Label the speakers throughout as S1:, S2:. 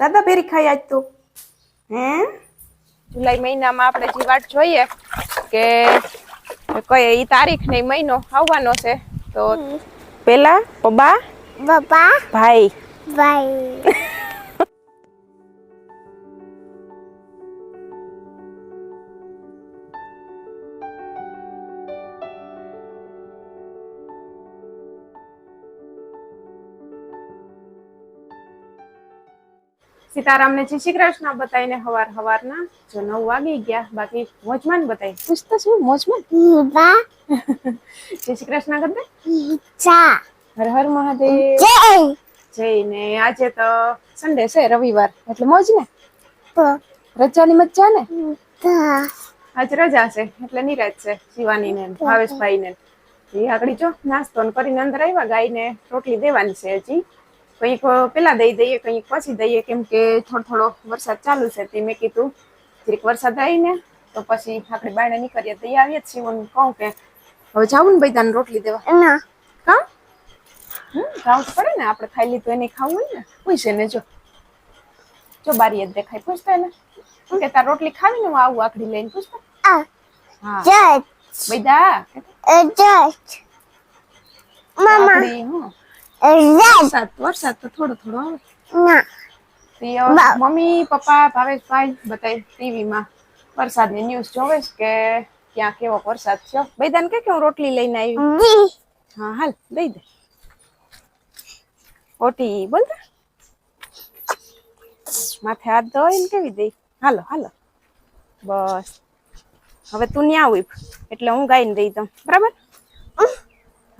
S1: દાદા ફેરી ખાઈ આજ તો. હે? જુલાઈ મહિનામાં આપણે જે વાટ જોઈએ કે કઈ ઈ તારીખ ને મહિનો આવવાનો છે તો પેલા પપ્પા
S2: પપ્પા
S1: ભાઈ.
S2: ભાઈ.
S1: સીતારામને જય શ્રી કૃષ્ણ બતાવીને હવાર હવારના જો નવ વાગી ગયા બાકી મોજમાન બતાવી. પૂછતા શું મોજમાન? જય શ્રી કૃષ્ણ કરતે
S2: ચા
S1: હર હર મહાદેવ.
S2: જય.
S1: ને આજે તો સન્ડે છે રવિવાર એટલે મોજ ને?
S2: રજા
S1: રજાની મજા ને? આજ રજા છે એટલે નિરાજ છે શિવાની ને ભાવેશભાઈ ને. એ આગળ જો નાસ્તો ને કરીને અંદર આવ્યા ગાયને રોટલી દેવાની છે હજી. કંઈક પેલા દઈ દઈએ કંઈક પછી દઈએ કેમ કે થોડો થોડો વરસાદ ચાલુ છે તે મેં કીધું જરીક વરસાદ આવીને તો પછી આપણે બાયણે નીકળીએ તો આવીએ જ છીએ. હું કહું કે હવે જાવું ને બધાને રોટલી દેવા.
S2: ના.
S1: કા? હમ જાવું પડે ને આપણે ખાઈ લીધું એને ખાવું હોય ને પૂછે ને જો. જો બારી જ દેખાય પૂછતા ને હું કે તાર રોટલી ખાવી ને હું આવું આખડી લઈને પૂછતા. હા.
S2: જજ
S1: બધા
S2: જજ મામા.
S1: આખડી વરસાદ વરસાદ તો થોડો થોડો આવે.
S2: ના.
S1: તે હવે મમ્મી પપ્પા ભાવેશભાઈ બધા ટીવી માં વરસાદની ન્યૂઝ જોવે છે કે ક્યાં કેવો વરસાદ છે? બૈદાન કે હું રોટલી લઈને આવી? હા હાલ દઈ દે. ઓટી બોલ. માથે હાથ ધોઈને કેવી દઈ? હાલો હાલો. બસ. હવે તું ન્યા આવી એટલે હું ગાઈને દઈ દઉં. બરાબર?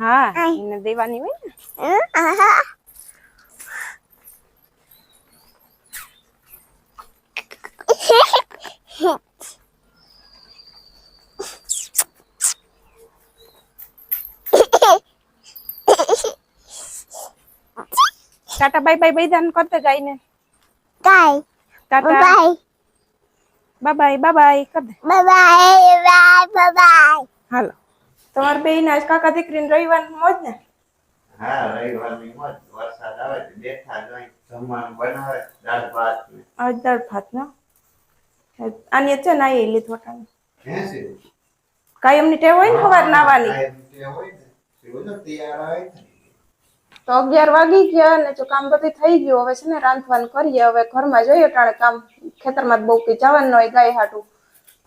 S1: હા એને દેવાની હોય ને
S2: આહા
S1: ટાટા બાય બાય બૈદાન કરતે ગાઈને
S2: bye
S1: tata
S2: bye
S1: bye bye bye કર દે
S2: બાય બાય બાય
S1: હાલો તમારે બેન આજ કાકા દીકરીને રવિવાર મોજ ને?
S3: હા રવિવારની મોજ. વરસાદ આવે તો બેઠા જોઈ જમવાનું બનાવે દાળ ભાત ને.
S1: આજ દાળ ભાત ના? આની છે ને આવી લીધો વટાણ.
S3: હે છે
S1: કાયમની ટેવ હોય ને સવાર નાવાની?
S3: કાયમ હોય ને? એવું તો તૈયાર હોય
S1: તો અગિયાર વાગી ગયા અને જો કામ બધું થઈ ગયું હવે છે ને રાંધવાનું કરીએ. હવે ઘરમાં જોઈએ ટાણે કામ ખેતરમાં બહુ કઈ જવાનું હોય ગાય હાટું.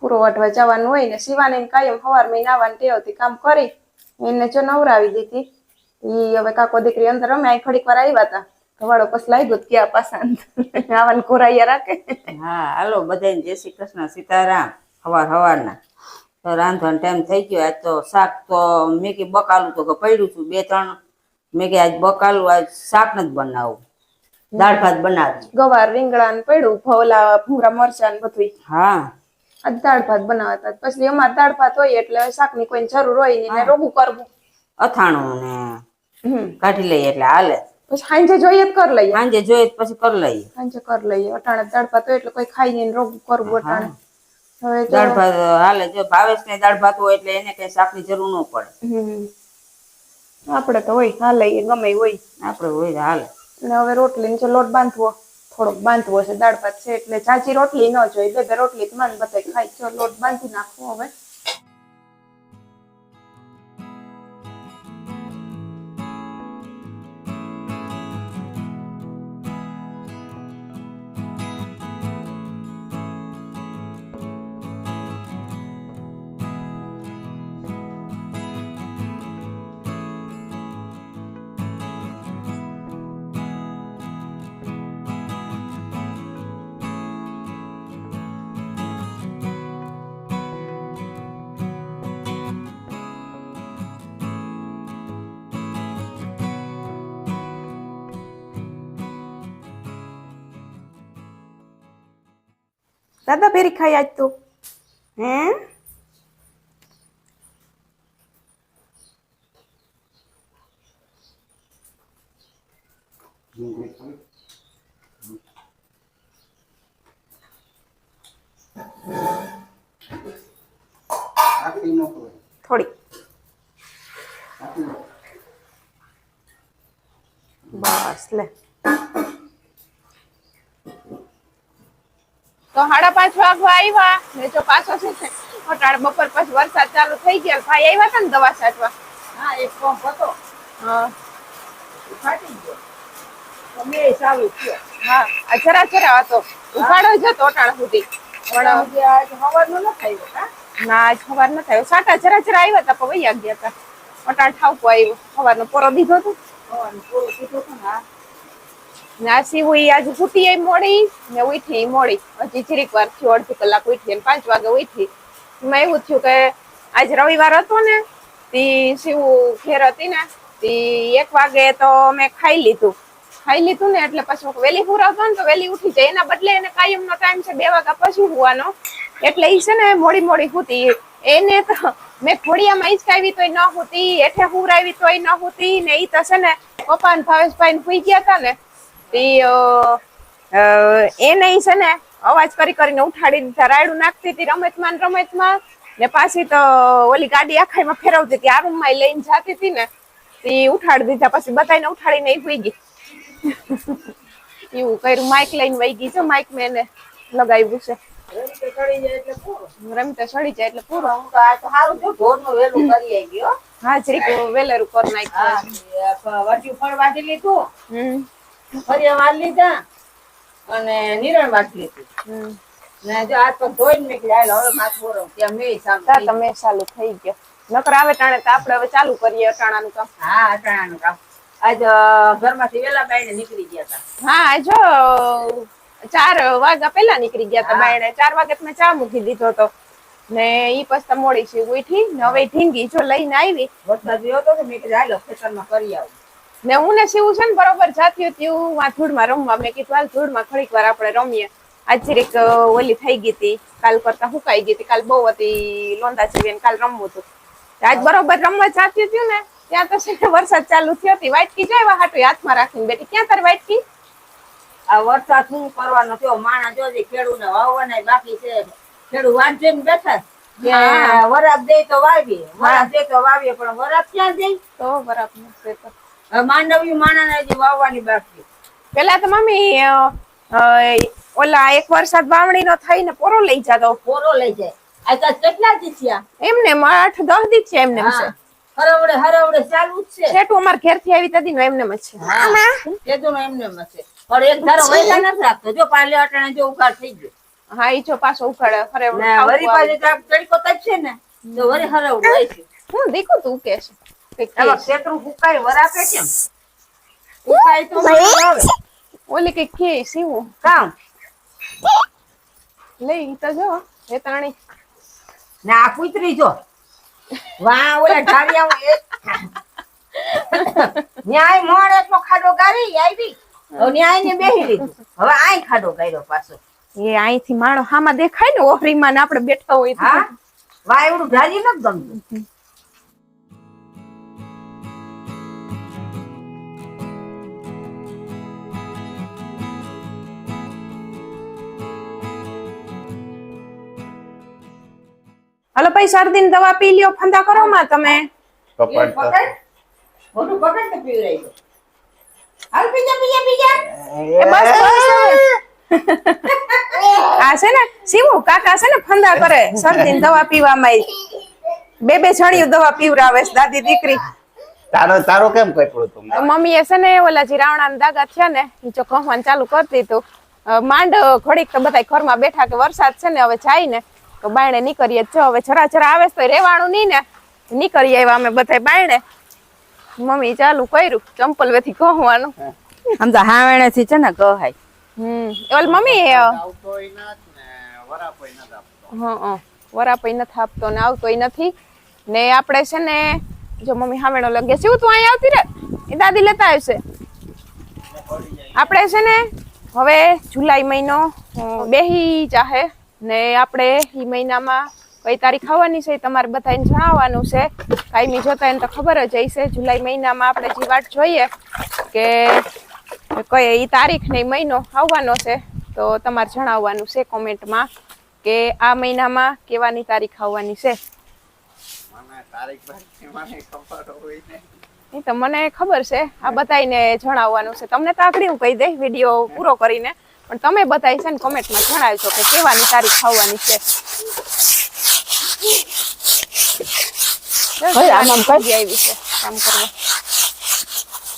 S1: પૂરો વાટવા જવાનું હોય ને શિવાની કાયમ સવારમાં નાવાની ટેવથી કામ કરી. એને જો નવરાવી દીધી. ઈ હવે કાકો દીકરી અંદર અમે અહીં ઘડીક વાર આવ્યા હતા ધવાડો પછી લાગ્યો ક્યાં પાસા આવાને કોરાયા રાખે.
S4: હા હાલો બધાને જય શ્રી કૃષ્ણ સીતારામ હવાર હવારના. તો રાંધવાનો ટાઈમ થઈ ગયો. આજ તો શાક તો મેં કે બકાલું તો કે પડ્યું છું બે ત્રણ. મેં કે આજ બકાલું આજ શાક નથી બનાવું. દાળ ભાત બનાવી.
S1: ગવાર રીંગણા ને પડ્યું ભવલા ભૂરા મરચા ને બધું
S4: હા.
S1: આજ દાળ ભાત બનાવતા પછી એમાં દાળ ભાત હોય એટલે શાકની કોઈ જરૂર હોય નહીં ને રોગું કરવું.
S4: અથાણું ને કાઢી લઈએ એટલે હાલે.
S1: પછી સાંજે જોઈએ જ કરી લઈએ.
S4: સાંજે જોઈએ પછી કરી લઈએ.
S1: સાંજે કરી લઈએ. અટાણે દાળ ભાત હોય એટલે કોઈ ખાઈ નહીં ને રોગું કરવું અટાણે. હવે
S4: દાળ ભાત હાલે. જો ભાવેશ ને દાળ ભાત હોય એટલે એને કઈ શાકની જરૂર ન પડે.
S1: આપણે તો હોય હાલે ગમે હોય.
S4: આપણે હોય હાલે.
S1: ને હવે રોટલી ને લોટ બાંધવો. થોડોક બાંધવો છે, દાળ ભાત છે, એટલે ચાચી રોટલી ન જોઈએ, બે બે રોટલી મન બધાય ખાય. જો લોટ બાંધી નાખવો હવે. દાદા ફેરી ખાઈ આજ તો. હે
S3: આટલી મોકલો
S1: થોડી
S3: આટલી
S1: બસ લે તો સાડા આવ્યા ને જો પાછો છે અટાણ બપોર પછી વરસાદ ચાલુ થઈ ગયો ભાઈ આવ્યા હતા ને દવા છાંટવા?
S4: હા એક પંપ હતો.
S1: હા.
S4: ફાટી ગયો. તો મેં ચાલુ થયો.
S1: હા આ જરા જરા હતો જ હતો અટાણ સુધી.
S4: પણ આજ સવારનો ન થાય હા?
S1: ના આજ સવાર ન થયો સાટા જરા જરા આવ્યા હતા પણ વૈયા ગયા હતા. અટાણ ઠાવકો આવ્યો સવારનો પોરો દીધો હતો.
S4: સવારનું પોરો દીધો હતો હા.
S1: ને આ આજ ફૂટી એ મોડી, ને ઉઠી ઈ મોડી. હજી જરીક વાર થયો, અડધી કલાક ઉઠી અને પાંચ વાગે ઉઠી. એમાં એવું થયું કે આજ રવિવાર હતો ને, તે શિવ ઘેર હતી ને, તે એક વાગે તો મેં ખાઈ લીધું. ખાઈ લીધું ને એટલે પછી વહેલી હુરાવતો ને તો વહેલી ઉઠી જાય. એના બદલે એને કાયમનો ટાઈમ છે બે વાગ્યા પછી હોવાનો. એટલે એ છે ને મોડી મોડી હોતી. એને તો મેં ઘોડિયામાં હિંચકાવી તોય ન હોતી, હેઠે હુરાવી તોય ન હોતી ને એ તો છે ને પપ્પા ને ભાવેશભાઈ ને હુઈ ગયા હતા ને તી એ નહીં છે ને અવાજ કરી કરીને ઉઠાડી દીધા રાયડું નાખતી હતી રમતમાં રમતમાં. ને પાછી તો ઓલી ગાડી આખાઈમાં ફેરવતી હતી આ રૂમમાં લઈને જતી હતી ને તી ઉઠાડી દીધા. પછી બધાને ઉઠાડીને એ ભૂઈ ગઈ. એવું કર્યું માઇક લઈને વહી ગઈ છે માઇક મેં એને લગાવ્યું છે. રમતા સડી જાય એટલે પૂરો.
S4: હું તો આ તો સારું જો કરી આવી ગયો
S1: હા. જરીક વેલેરું કરી
S4: હા
S1: નાખ્યું
S4: વટી ફળ વાટી લીધું.
S1: હમ.
S4: ફરિયા વાર લીધા અને નિરણ વાત લીધી ને જો હાથ પગ ધોઈને નીકળી આવેલા હવે માથું બોરવ ત્યાં મેં સામ
S1: તમે ચાલુ થઈ ગયો. નકર આવે ટાણે તો આપણે હવે ચાલુ કરીએ અટાણાનું કામ.
S4: હા અટાણાનું કામ. આજ ઘરમાંથી વેલા બાઈને નીકળી ગયા હતા
S1: હા જો ચાર વાગ્યા પેલા નીકળી ગયા હતા. બાયણે. ચાર વાગે તમે ચા મૂકી દીધો તો. ને ઈ પછી મોડી છે ઉઠી ને હવે ઢીંગી જો લઈને આવી.
S4: વરસાદ રહ્યો હતો તો મેં કીધું હાલો ખેતરમાં કરી આવું.
S1: ને હું ને શિવ છે ને બરોબર જાતી હતી હું આ ધૂળમાં રમવા મેં કીધું હાલ ધૂળમાં થોડીક વાર આપણે રમીએ. આજ જરીક ઓલી થઈ ગઈ હતી કાલ કરતા હુકાઈ ગઈ હતી કાલ બહુ હતી લોંદા જેવી કાલ રમવું હતું. આજ બરોબર રમવા જાતી હતી ને ત્યાં તો છે વરસાદ ચાલુ થયો હતી વાટકી જાય હાટું હાથમાં રાખીને બેઠી. ક્યાં તારી વાટકી?
S4: આ વરસાદ શું કરવાનો થયો? માણસ જોજે ખેડૂત ને વાવવાના બાકી છે ખેડૂત વાંચે ને બેઠા. વરાપ દે તો વાવીએ. વરાપ દે તો વાવીએ પણ વરાપ ક્યાં જઈ
S1: તો છે તો
S4: માંડવી માણસ હજી વાવવાની બાકી.
S1: પેલા તો મમ્મી ઓલા એક વરસાદ વાવણી નો થઈને પોરો લઈ જતો.
S4: પોરો લઈ જાય. આ તો કેટલા દી
S1: એમને આઠ દસ દી છે એમને છે
S4: હરવડે હરવડે ચાલુ જ છે.
S1: છેટું અમાર ઘેરથી આવી તદી એમને જ છે
S4: હા. કેદું એમને એમ છે પણ એક ધારો વૈસા નથી રાખતો. જો પાલે અટાણે જો ઉકાર થઈ ગયો.
S1: હા ઈ જો પાછો ઉખાડે હરવડે
S4: ને વરી પાછું તો આ તડકો ને તો વરી હરવડું છે
S1: હું દીકું તું કે છે? કે ઓલી કંઈક કે સીવું
S4: કામ?
S1: લઈ તો જો વેતરણી
S4: ને કૂતરી જો. વાહ ઓલા ઢાળિયા ન્યાય મોડ એટલો ખાડો ગારી આવી. ન્યાય ને બેહી લીધી. હવે આય ખાડો ગાર્યો પાછો.
S1: એ અહીંથી માણો હામાં દેખાય ને ઓહરીમાં ને આપણે બેઠા હોય
S4: હા? વા એવડું ઢાળી ન ગમતું.
S1: હાલો ભાઈ શરદીની દવા પી લ્યો ફંદા કરો માં તમે.
S4: એ
S1: એ આ છે ને શિવું કાકા છે ને ફંદા કરે શરદીની દવા પીવામાં બે બે જણિયું દવા પીવરાવે છે દાદી દીકરી.
S3: તારો તારો કેમ કપડું તું
S1: તો મમ્મીએ છે ને ઓલા જીરાવણા દાગા થયા ને જો કહવાનું ચાલુ કરતી તું માંડ ઘડીક તો બધા ઘરમાં બેઠા કે વરસાદ છે ને હવે જાય ને. તો બાયણે નીકળીએ જ હવે જરા જરા આવે છે તો રેવાનું નહીં ને. નીકળી આવ્યા અમે બધા બાયણે. મમ્મી ચાલુ કર્યું ચંપલ વેથી કહવાનું
S4: આમ તો હાવેણે થી છે ને કહાય
S1: હમ. ઓલ મમ્મી અ,
S3: આવતોય નથી ને વરાપોય નથી આપતો
S1: હં, હં. વરાપય નથી આપતો ને આવતોય નથી. ને આપણે છે ને જો મમ્મી હાવેણો લગે શું તું અહીંયા આવતી રે? એ દાદી લેતા આવશે. આપણે છે ને હવે જુલાઈ મહિનો બેહી જાહે. ને આપણે એ મહિનામાં કઈ તારીખ આવવાની છે તમારે બધાને જણાવવાનું છે. કાયમી જોતા એને તો ખબર જ હશે. જુલાઈ મહિનામાં આપણે જે વાટ જોઈએ કે કઈ એ તારીખ ને મહિનો આવવાનો છે તો તમારે જણાવવાનું છે કોમેન્ટમાં કે આ મહિનામાં કેવાની તારીખ આવવાની છે. તો મને ખબર છે. આ બધાને જણાવવાનું છે. તમને તો આગળ હું કહી દઈ વીડિયો પૂરો કરીને. પણ તમે બધાય છે ને કોમેન્ટમાં જણાવજો કે કેવાની તારીખ ખાવાની છે.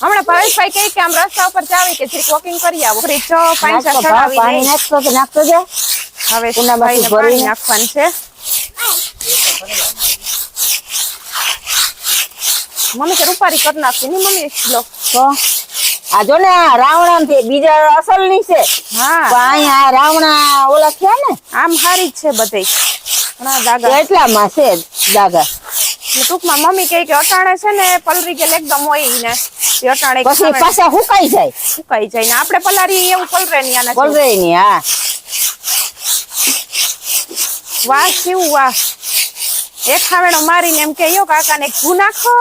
S1: હમણાં ભાવેશભાઈ કહે કે આમ રસ્તા ઉપર જાવી કે જરીક વોકિંગ કરી આવો. પાણી
S4: નાખતો નાખતો જા
S1: હવે નાખવાનું છે. મમ્મી કે રૂપારી કરી નાખી ની મમ્મી એક કિલો
S4: તો? આ જો ને આ રાવણા છે બીજા અસલની છે.
S1: હા.
S4: અહીંયા રાવણા ઓલા છે ને?
S1: આમ હારી જ છે બધે. ઘણા દાગા.
S4: એટલામાં છે દાગા.
S1: ટૂંકમાં મમ્મી કહે કે અટાણે છે ને પલરી ગયેલ એકદમ હોય ને. અટાણે
S4: પછી પાછા હુકાઈ જાય.
S1: સુકાઈ જાય ને. આપણે પલારી એવું પલરે નહીં આને
S4: પલરે ની હા.
S1: વાહ કેવું વાહ. એક ખાવેણો મારીને એમ કે યો કાકાને ઘૂ નાખો.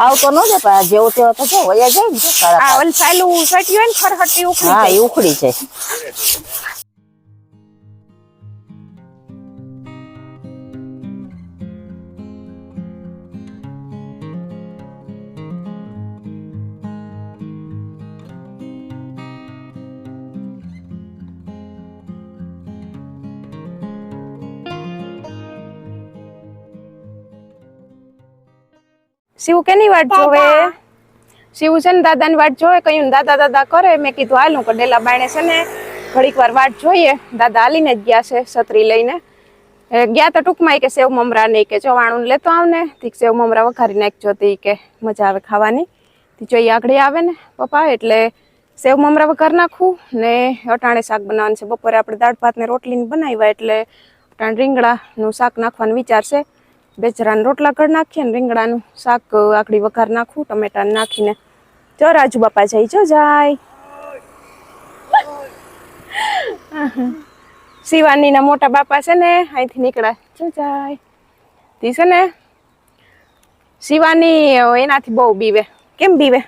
S4: આવતો ન જ પણ જેવો તેવો તો જો વયા જાય ને
S1: આ ઓલ સાયલું સટ્યું હોય ને ખરહટી ઉખડી
S4: હા. એ ઉખડી જાય
S1: શિવ કેની વાટ જોવે? શિવ છે ને દાદાની વાટ જોવે કયું ને દાદા દાદા કરે. મેં કીધું હાલું કે ડેલા બાયણે છે ને ઘડીક વાર વાટ જોઈએ. દાદા હાલીને જ ગયા છે છત્રી લઈને. ગયા તો ટૂંકમાં કે સેવ મમરા નહીં કે ચવાણું લેતો આવને. તીક સેવ મમરા વઘારી નાખજો તી કે મજા આવે ખાવાની. તી જો ઈ આગળ આવે ને પપ્પા એટલે સેવ મમરા વઘાર નાખું ને અટાણે શાક બનાવવાનું છે. બપોરે આપણે દાળ ભાત ને રોટલીને બનાવ્યા એટલે અટાણે રીંગણાનું શાક નાખવાનું વિચાર છે. બેજરાના રોટલા ઘર નાખીએ ને રીંગણાનું શાક આકડી વઘાર નાખું, ટમેટા નાખીને. જો રાજુ બાપા જઈ જો જાય. શિવાનીના મોટા બાપા છે ને, અહીંથી નીકળ્યા જો જાય. તી છે ને, શિવાની એનાથી બહુ બીવે. કેમ બીવે?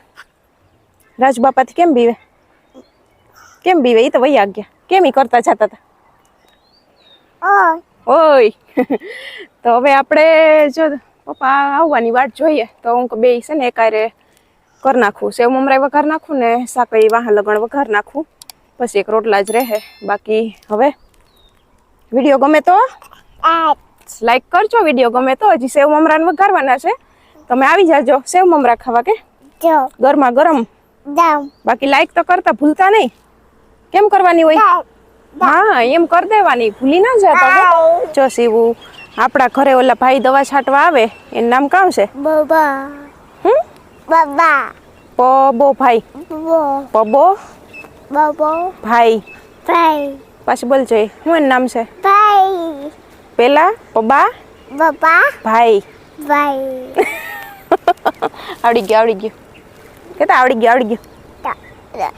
S1: રાજુ બાપાથી કેમ બીવે? કેમ બીવે? એ તો વૈયા ગયા કેમ ઈ કરતા જતા હતા
S2: ઓય.
S1: તો હવે આપણે જો પપ્પા આવવાની વાટ જોઈએ. તો હું બે છે ને એકારે કરી નાખું. સેવ મમરાઈ વઘાર નાખું ને સાકઈ વાહન લગણ વઘાર નાખું. પછી એક રોટલા જ રહે. બાકી હવે વીડિયો ગમે તો લાઈક કરજો. વીડિયો ગમે તો હજી સેવ મમરાને વઘારવાના છે. તમે આવી જાજો સેવ મમરા ખાવા કે? ગરમા ગરમ. બાકી લાઈક તો કરતા ભૂલતા નહીં. કેમ કરવાની હોય? હા એમ કરી દેવાની ભૂલી ના જતા જો શિવું આપણા ઘરે ઓલા ભાઈ દવા છાંટવા આવે એનું નામ કામ છે?
S2: બબા.
S1: હમ?
S2: બાબા.
S1: પબો ભાઈ. પબો.
S2: બાબો.
S1: ભાઈ.
S2: ભાઈ.
S1: પાછું બોલજો એ. શું એનું નામ છે?
S2: ભાઈ.
S1: પેલા પબા?
S2: બાબા.
S1: ભાઈ.
S2: ભાઈ.
S1: આવડી ગયો આવડી ગયો. કેતા આવડી ગયો આવડી ગયો.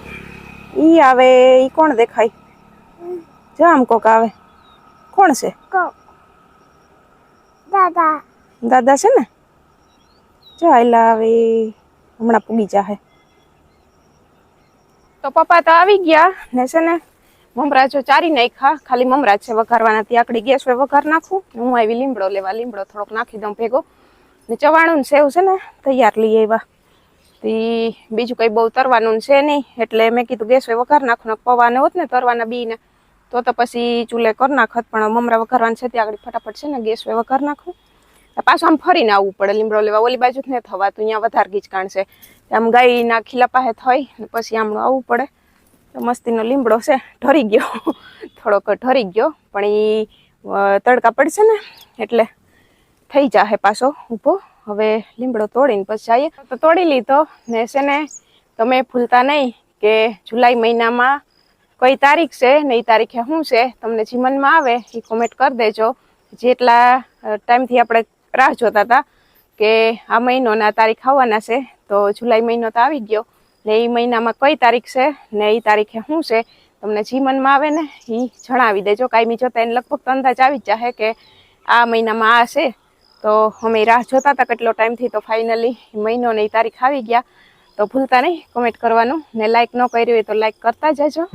S1: ઈ આવે ઈ કોણ દેખાય? જો આમ કોક આવે. કોણ છે?
S2: દાદા.
S1: દાદા છે ને? જો આયલા આવે. હમણાં પૂગી જાહે. તો પપ્પા તો આવી ગયા. ને છે ને? મમરા જો ચારી નાખ્યા. ખાલી મમરા છે વઘારવાના. ત્યાં આકડી ગેસ વઘાર નાખું. હું આવી લીમડો લેવા. લીમડો થોડોક નાખી દઉં ભેગો. ને ચવાણું ને સેવ છે ને તૈયાર લઈ આવ્યા. તી બીજું કઈ બહુ તરવાનું છે નહીં. એટલે મેં કીધું ગેસ વઘાર નાખું. ને પવાને હોત ને તરવાના બીને. તો તો પછી ચૂલે કરી નાખત પણ મમરા વઘારવાનું છે ત્યાં આગળ ફટાફટ છે ને ગેસ વઘાર નાખું. તો પાછું આમ ફરીને આવવું પડે, લીમડો લેવા. ઓલી બાજુ જ થવા થવાતું, અહીંયા વધારે ગીચકાણ છે. આમ ગાયના ખીલા પાસે થઈ ને પછી આમનું આવવું પડે. તો મસ્તીનો લીમડો છે, ઢરી ગયો. થોડોક ઢરી ગયો, પણ એ તડકા પડશે ને, એટલે થઈ જાહે પાછો ઊભો. હવે લીમડો તોડીને પછી જઈએ તો તોડી લીધો ને છે ને, તમે ભૂલતા નહીં કે જુલાઈ મહિનામાં કઈ તારીખ છે ને એ તારીખે શું છે, તમને જે મનમાં આવે એ કોમેન્ટ કરી દેજો. જેટલા ટાઈમથી આપણે રાહ જોતા હતા કે આ મહિનોના તારીખ આવવાના છે, તો જુલાઈ મહિનો તો આવી ગયો. ને એ મહિનામાં કઈ તારીખ છે ને એ તારીખે શું છે, તમને જે મનમાં આવે ને એ જણાવી દેજો. કાયમી જોતા એને લગભગ તો અંદાજ આવી જ જાહે કે આ મહિનામાં આ છે. તો અમે રાહ જોતા હતા કેટલો ટાઈમથી તો ફાઇનલી મહિનો ને એ તારીખ આવી ગયા. તો ભૂલતા નહીં કોમેન્ટ કરવાનું ને લાઈક ન કર્યું હોય તો લાઈક કરતા જજો.